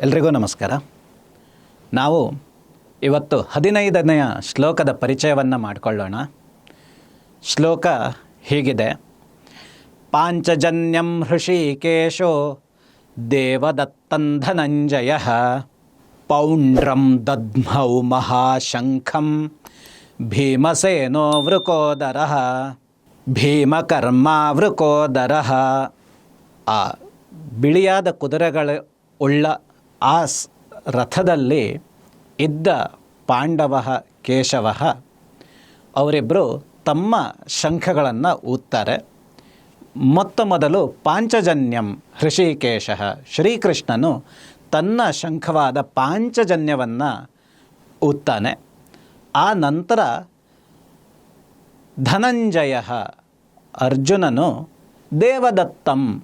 ಎಲ್ರಿಗೂ ನಮಸ್ಕಾರ. ನಾವು ಇವತ್ತು ಹದಿನೈದನೆಯ ಶ್ಲೋಕದ ಪರಿಚಯವನ್ನು ಮಾಡಿಕೊಳ್ಳೋಣ. ಶ್ಲೋಕ ಹೀಗಿದೆ. ಪಾಂಚಜನ್ಯಂ ಹೃಷಿಕೇಶೋ ದೇವದತ್ತಂಧನಂಜಯ ಪೌಂಡ್ರಂ ದದ್ಮೌ ಮಹಾಶಂಖಂ ಭೀಮಸೇನೋ ವೃಕೋದರ ಭೀಮಕರ್ಮ ವೃಕೋದರ. ಆ ಬಿಳಿಯಾದ ಕುದುರೆಗಳು ಉಳ್ಳ ಆ ರಥದಲ್ಲಿ ಇದ್ದ ಪಾಂಡವ ಕೇಶವ ಅವರಿಬ್ಬರು ತಮ್ಮ ಶಂಖಗಳನ್ನು ಊದ್ತಾರೆ. ಮೊತ್ತ ಮೊದಲು ಪಾಂಚಜನ್ಯಂ ಹೃಷಿಕೇಶ ಶ್ರೀಕೃಷ್ಣನು ತನ್ನ ಶಂಖವಾದ ಪಾಂಚಜನ್ಯವನ್ನು ಊದ್ತಾನೆ. ಆ ನಂತರ ಧನಂಜಯ ಅರ್ಜುನನು ದೇವದತ್ತಂ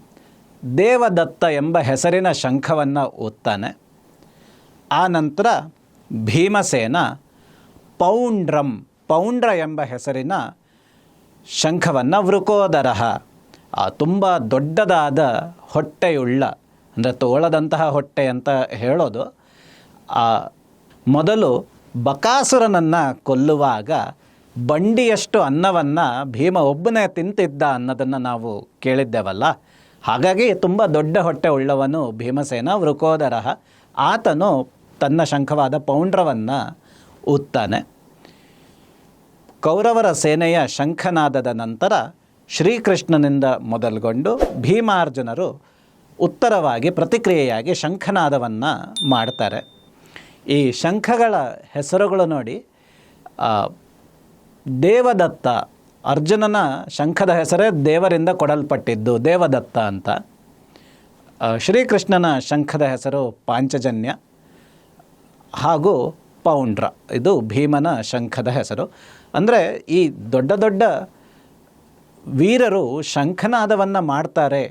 ದೇವದತ್ತ ಎಂಬ ಹೆಸರಿನ ಶಂಖವನ್ನು ಓದ್ತಾನೆ ಆ ನಂತರ ಭೀಮಸೇನ ಪೌಂಡ್ರಂ, ಪೌಂಡ್ರ ಎಂಬ ಹೆಸರಿನ ಶಂಖವನ್ನು ವೃಕೋದರಹ. ಆ ತುಂಬ ದೊಡ್ಡದಾದ ಹೊಟ್ಟೆಯುಳ್ಳ, ಅಂದರೆ ತೋಳದಂತಹ ಹೊಟ್ಟೆ ಅಂತ ಹೇಳೋದು. ಆ ಮೊದಲು ಬಕಾಸುರನನ್ನು ಕೊಲ್ಲುವಾಗ ಬಂಡಿಯಷ್ಟು ಅನ್ನವನ್ನು ಭೀಮ ಒಬ್ಬನೇ ತಿಂತಿದ್ದ ಅನ್ನೋದನ್ನು ನಾವು ಕೇಳಿದ್ದೇವಲ್ಲ. ಹಾಗಾಗಿ ತುಂಬ ದೊಡ್ಡ ಹೊಟ್ಟೆ ಉಳ್ಳವನು ಭೀಮಸೇನ ವೃಕೋದರ ಆತನು ತನ್ನ ಶಂಖವಾದ ಪೌಂಡ್ರವನ್ನು ಊದ್ತಾನೆ. ಕೌರವರ ಸೇನೆಯ ಶಂಖನಾದದ ನಂತರ ಶ್ರೀಕೃಷ್ಣನಿಂದ ಮೊದಲುಗೊಂಡು ಭೀಮಾರ್ಜುನರು ಉತ್ತರವಾಗಿ ಪ್ರತಿಕ್ರಿಯೆಯಾಗಿ ಶಂಖನಾದವನ್ನು ಮಾಡ್ತಾರೆ. ಈ ಶಂಖಗಳ ಹೆಸರುಗಳು ನೋಡಿ ದೇವದತ್ತ ಅರ್ಜುನನ ಶಂಖದ ಹೆಸರೇ ದೇವರಿಂದ ಕೊಡಲ್ಪಟ್ಟಿದ್ದು, ದೇವದತ್ತ ಅಂತ. ಶ್ರೀಕೃಷ್ಣನ ಶಂಖದ ಹೆಸರು ಪಾಂಚಜನ್ಯ ಹಾಗೂ ಪೌಂಡ್ರ. ಇದು ಭೀಮನ ಶಂಖದ ಹೆಸರು. ಅಂದರೆ ಈ ದೊಡ್ಡ ದೊಡ್ಡ ವೀರರು ಶಂಖನಾದವನ್ನು ಮಾಡ್ತಾರೆ.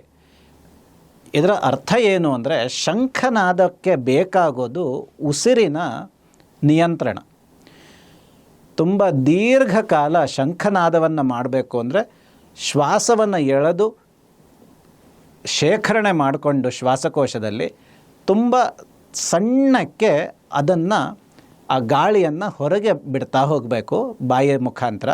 ಇದರ ಅರ್ಥ ಏನು ಅಂದರೆ ಶಂಖನಾದಕ್ಕೆ ಬೇಕಾಗೋದು ಉಸಿರಿನ ನಿಯಂತ್ರಣ. ತುಂಬ ದೀರ್ಘಕಾಲ ಶಂಖನಾದವನ್ನು ಮಾಡಬೇಕು ಅಂದರೆ ಶ್ವಾಸವನ್ನು ಎಳೆದು ಶೇಖರಣೆ ಮಾಡಿಕೊಂಡು ಶ್ವಾಸಕೋಶದಲ್ಲಿ ತುಂಬ ಸಣ್ಣಕ್ಕೆ ಅದನ್ನು ಆ ಗಾಳಿಯನ್ನು ಹೊರಗೆ ಬಿಡ್ತಾ ಹೋಗಬೇಕು ಬಾಯಿಯ ಮುಖಾಂತರ.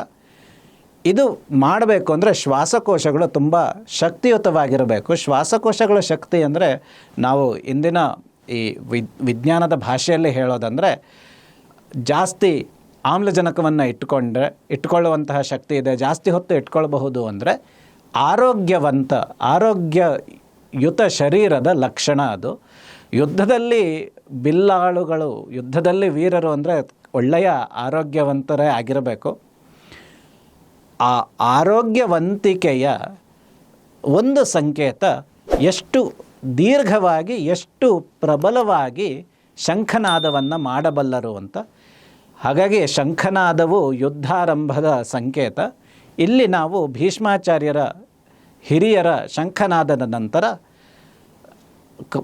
ಇದು ಮಾಡಬೇಕು ಅಂದರೆ ಶ್ವಾಸಕೋಶಗಳು ತುಂಬ ಶಕ್ತಿಯುತವಾಗಿರಬೇಕು. ಶ್ವಾಸಕೋಶಗಳ ಶಕ್ತಿ ಅಂದರೆ ನಾವು ಇಂದಿನ ಈ ವಿಜ್ಞಾನದ ಭಾಷೆಯಲ್ಲಿ ಹೇಳೋದಂದರೆ ಜಾಸ್ತಿ ಆಮ್ಲಜನಕವನ್ನು ಇಟ್ಟುಕೊಂಡ್ರೆ ಇಟ್ಕೊಳ್ಳುವಂತಹ ಶಕ್ತಿ ಇದೆ. ಜಾಸ್ತಿ ಹೊತ್ತು ಇಟ್ಕೊಳ್ಬಹುದು ಅಂದರೆ ಆರೋಗ್ಯವಂತ, ಆರೋಗ್ಯಯುತ ಶರೀರದ ಲಕ್ಷಣ ಅದು. ಯುದ್ಧದಲ್ಲಿ ಬಿಲ್ಲಾಳುಗಳು, ಯುದ್ಧದಲ್ಲಿ ವೀರರು ಅಂದರೆ ಒಳ್ಳೆಯ ಆರೋಗ್ಯವಂತರೇ ಆಗಿರಬೇಕು. ಆ ಆರೋಗ್ಯವಂತಿಕೆಯ ಒಂದು ಸಂಕೇತ, ಎಷ್ಟು ದೀರ್ಘವಾಗಿ, ಎಷ್ಟು ಪ್ರಬಲವಾಗಿ ಶಂಖನಾದವನ್ನು ಮಾಡಬಲ್ಲರು ಅಂತ. ಹಾಗಾಗಿ ಶಂಖನಾದವು ಯುದ್ಧಾರಂಭದ ಸಂಕೇತ. ಇಲ್ಲಿ ನಾವು ಭೀಷ್ಮಾಚಾರ್ಯರ ಹಿರಿಯರ ಶಂಖನಾದದ ನಂತರ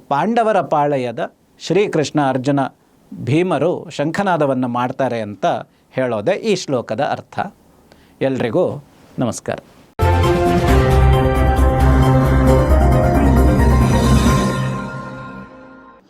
ಪಾಂಡವರ ಪಾಳಯದ ಶ್ರೀಕೃಷ್ಣ ಅರ್ಜುನ ಭೀಮರು ಶಂಖನಾದವನ್ನು ಮಾಡ್ತಾರೆ ಅಂತ ಹೇಳೋದೇ ಈ ಶ್ಲೋಕದ ಅರ್ಥ. ಎಲ್ರಿಗೂ ನಮಸ್ಕಾರ.